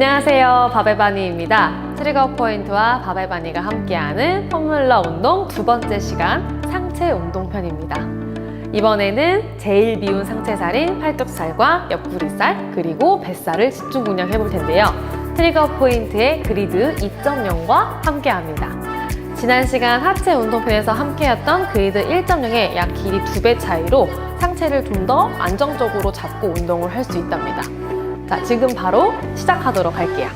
안녕하세요. 바벨바니입니다. 트리거 포인트와 바벨바니가 함께하는 폼뮬러 운동 두 번째 시간 상체 운동편입니다. 이번에는 제일 미운 상체살인 팔뚝살과 옆구리살 그리고 뱃살을 집중 공략해 볼 텐데요. 트리거 포인트의 그리드 2.0과 함께합니다. 지난 시간 하체 운동편에서 함께했던 그리드 1.0의 약 길이 두 배 차이로 상체를 좀 더 안정적으로 잡고 운동을 할 수 있답니다. 자, 지금 바로 시작하도록 할게요.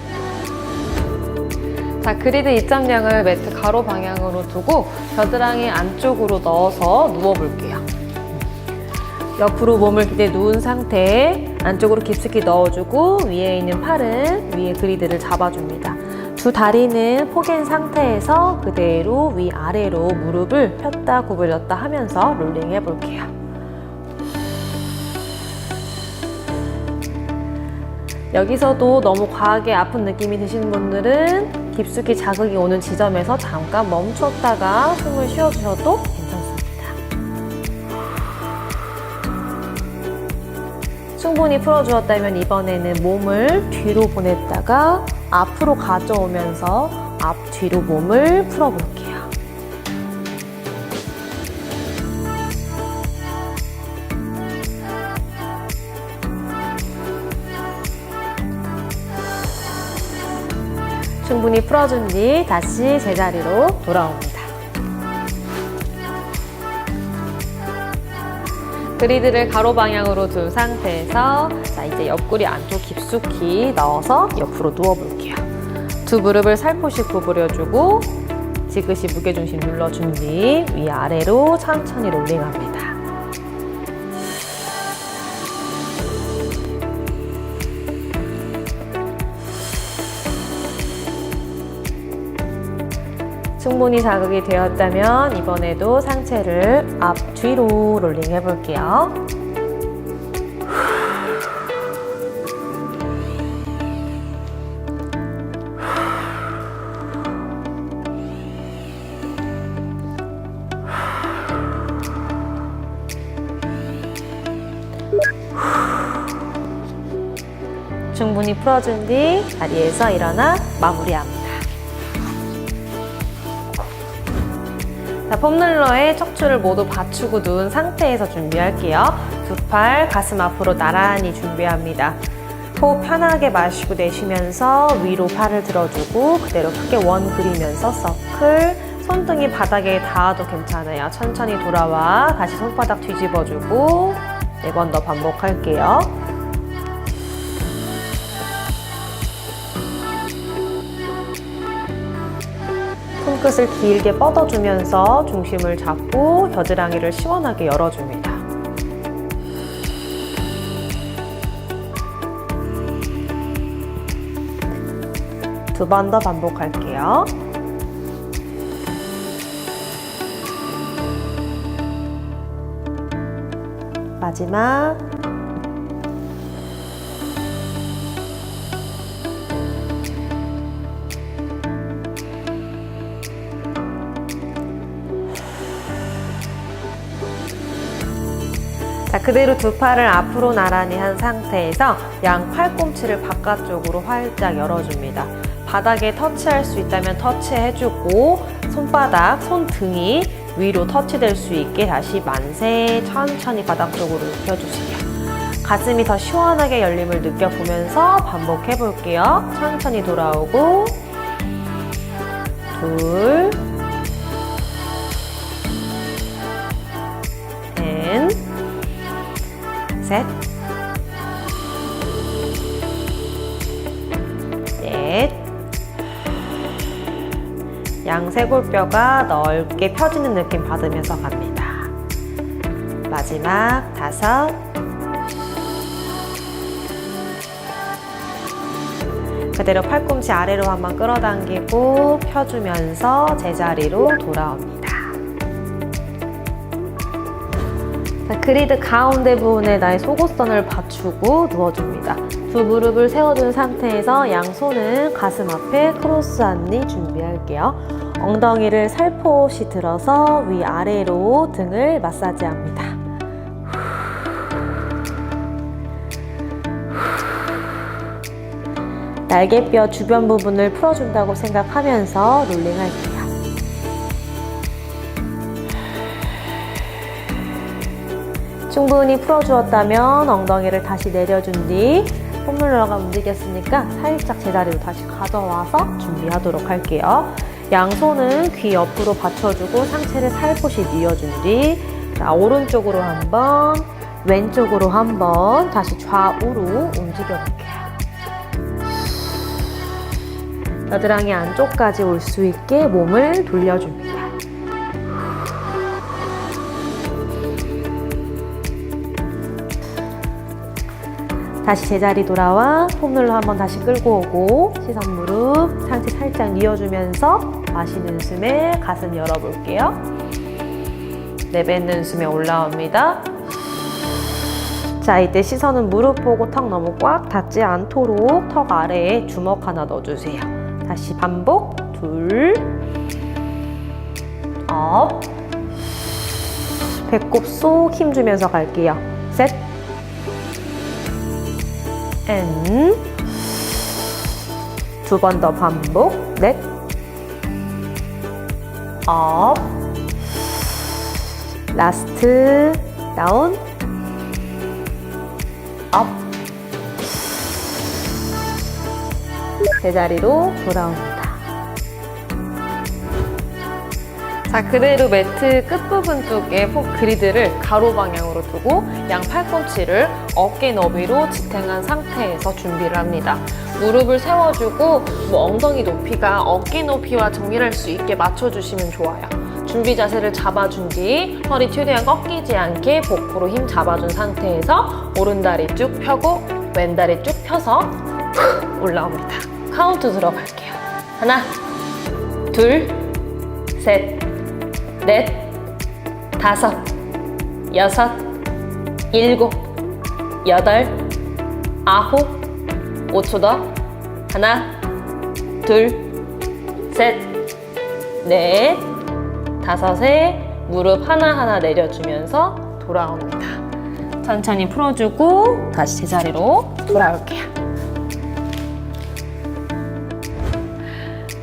자, 그리드 2.0을 매트 가로 방향으로 두고 겨드랑이 안쪽으로 넣어서 누워볼게요. 옆으로 몸을 기대 누운 상태에 안쪽으로 깊숙이 넣어주고 위에 있는 팔은 위에 그리드를 잡아줍니다. 두 다리는 포갠 상태에서 그대로 위아래로 무릎을 폈다 구부렸다 하면서 롤링 해볼게요. 여기서도 너무 과하게 아픈 느낌이 드시는 분들은 깊숙이 자극이 오는 지점에서 잠깐 멈췄다가 숨을 쉬어주셔도 괜찮습니다. 충분히 풀어주었다면 이번에는 몸을 뒤로 보냈다가 앞으로 가져오면서 앞 뒤로 몸을 풀어볼게요. 충분히 풀어준 뒤 다시 제자리로 돌아옵니다. 그리드를 가로 방향으로 둔 상태에서 자 이제 옆구리 안쪽 깊숙이 넣어서 옆으로 누워볼게요. 두 무릎을 살포시 구부려주고 지그시 무게중심 눌러준 뒤 위아래로 천천히 롤링합니다. 충분히 자극이 되었다면 이번에도 상체를 앞 뒤로 롤링 해볼게요. 충분히 풀어준 뒤 자리에서 일어나 마무리합니다. 자, 폼롤러에 척추를 모두 받치고 누운 상태에서 준비할게요. 두 팔 가슴 앞으로 나란히 준비합니다. 호흡 편하게 마시고 내쉬면서 위로 팔을 들어주고 그대로 크게 원 그리면서 서클 손등이 바닥에 닿아도 괜찮아요. 천천히 돌아와 다시 손바닥 뒤집어주고 네 번 더 반복할게요. 손끝을 길게 뻗어주면서 중심을 잡고 겨드랑이를 시원하게 열어줍니다. 두 번 더 반복할게요. 마지막 그대로 두 팔을 앞으로 나란히 한 상태에서 양 팔꿈치를 바깥쪽으로 활짝 열어줍니다. 바닥에 터치할 수 있다면 터치해주고 손바닥, 손등이 위로 터치될 수 있게 다시 만세 천천히 바닥 쪽으로 눕혀주세요. 가슴이 더 시원하게 열림을 느껴보면서 반복해 볼게요. 천천히 돌아오고 둘, 앤, 셋, 넷, 양쇄골뼈가 넓게 펴지는 느낌 받으면서 갑니다. 마지막 다섯, 그대로 팔꿈치 아래로 한번 끌어당기고 펴주면서 제자리로 돌아옵니다. 그리드 가운데 부분에 나의 속옷선을 받추고 누워줍니다. 두 무릎을 세워둔 상태에서 양손은 가슴 앞에 크로스 안리 준비할게요. 엉덩이를 살포시 들어서 위아래로 등을 마사지합니다. 날개뼈 주변 부분을 풀어준다고 생각하면서 롤링할게요. 충분히 풀어주었다면 엉덩이를 다시 내려준 뒤 폼롤러가 움직였으니까 살짝 제자리로 다시 가져와서 준비하도록 할게요. 양손은 귀 옆으로 받쳐주고 상체를 살포시 뉘어준 뒤 자, 오른쪽으로 한번 왼쪽으로 한번 다시 좌우로 움직여볼게요. 겨드랑이 안쪽까지 올 수 있게 몸을 돌려줍니다. 다시 제자리 돌아와 폼롤러 한번 다시 끌고 오고 시선 무릎 상체 살짝 뉘어주면서 마시는 숨에 가슴 열어볼게요. 내뱉는 숨에 올라옵니다. 자 이때 시선은 무릎 보고 턱 너무 꽉 닿지 않도록 턱 아래에 주먹 하나 넣어주세요. 다시 반복 둘 업. 배꼽 쏙 힘주면서 갈게요. 셋 N 두번 더 반복. 넷. 업. 라스트. 다운. 업. 제자리로 돌아옵니다. 자, 그대로 매트 끝부분 쪽에 폭 그리드를 가로 방향으로 두고 양 팔꿈치를 어깨 너비로 지탱한 상태에서 준비를 합니다. 무릎을 세워주고 뭐 엉덩이 높이가 어깨 높이와 정렬할 수 있게 맞춰주시면 좋아요. 준비 자세를 잡아준 뒤 허리 최대한 꺾이지 않게 복부로 힘 잡아준 상태에서 오른다리 쭉 펴고 왼다리 쭉 펴서 올라옵니다. 카운트 들어갈게요. 하나, 둘, 셋, 넷, 다섯, 여섯, 일곱, 여덟, 아홉, 5초 더. 하나, 둘, 셋, 넷, 다섯에 무릎 하나하나 내려주면서 돌아옵니다. 천천히 풀어주고 다시 제자리로 돌아올게요.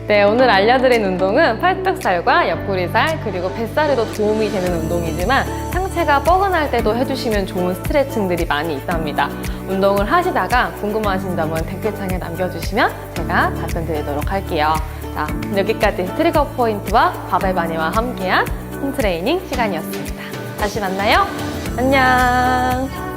네, 오늘 알려드린 운동은 팔뚝살과 옆구리살 그리고 뱃살에도 도움이 되는 운동이지만 상체가 뻐근할 때도 해주시면 좋은 스트레칭들이 많이 있답니다. 운동을 하시다가 궁금하신 점은 댓글창에 남겨주시면 제가 답변 드리도록 할게요. 자, 여기까지 트리거 포인트와 바벨바니와 함께한 홈트레이닝 시간이었습니다. 다시 만나요. 안녕.